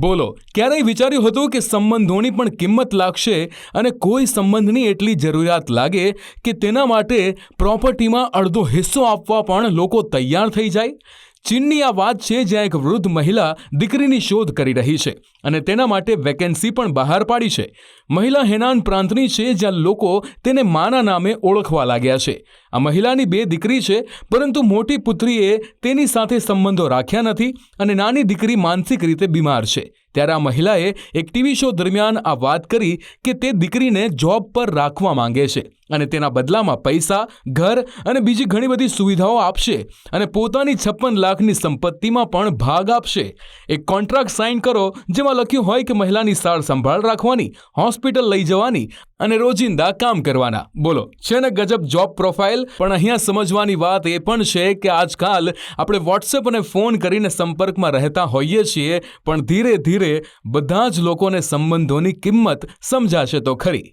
બોલો, ક્યારેય વિચાર્યું હતું કે સંબંધોની પણ કિંમત લાગશે અને કોઈ સંબંધની એટલી જરૂરિયાત લાગે કે તેના માટે પ્રોપર્ટીમાં અડધો હિસ્સો આપવા પણ લોકો તૈયાર થઈ જાય? ચીનની આ વાત છે જ્યાં એક વૃદ્ધ મહિલા દીકરીની શોધ કરી રહી છે અને તેના માટે વેકેન્સી પણ બહાર પાડી છે. મહિલા હેનાન પ્રાંતની છે જ્યાં લોકો તેને માના નામે ઓળખવા લાગ્યા છે. આ મહિલાની બે દીકરી છે, પરંતુ મોટી પુત્રીએ તેની સાથે સંબંધો રાખ્યા નથી અને નાની દીકરી માનસિક રીતે બીમાર છે. ત્યારે આ મહિલાએ એક ટીવી શો દરમિયાન આ વાત કરી કે તે દીકરીને જોબ પર રાખવા માંગે છે અને તેના બદલામાં પૈસા, ઘર અને બીજી ઘણી બધી સુવિધાઓ આપશે અને પોતાની છપ્પન લાખની સંપત્તિમાં પણ ભાગ આપશે. એક કોન્ટ્રાક્ટ સાઇન કરો જેમાં લખ્યું હોય કે મહિલાની સાર સંભાળ રાખવાની હોસ્પિટલ લઈ જવાની અને રોજિંદા કામ કરવાના. બોલો, છે ને ગજબ જોબ પ્રોફાઇલ પણ અહીંયા સમજવાની વાત એ પણ છે કે આજકાલ આપણે વોટ્સએપ અને ફોન કરીને સંપર્કમાં રહેતા હોઈએ છીએ, પણ ધીરે ધીરે બધા જ લોકોને સંબંધોની કિંમત સમજાશે તો ખરી.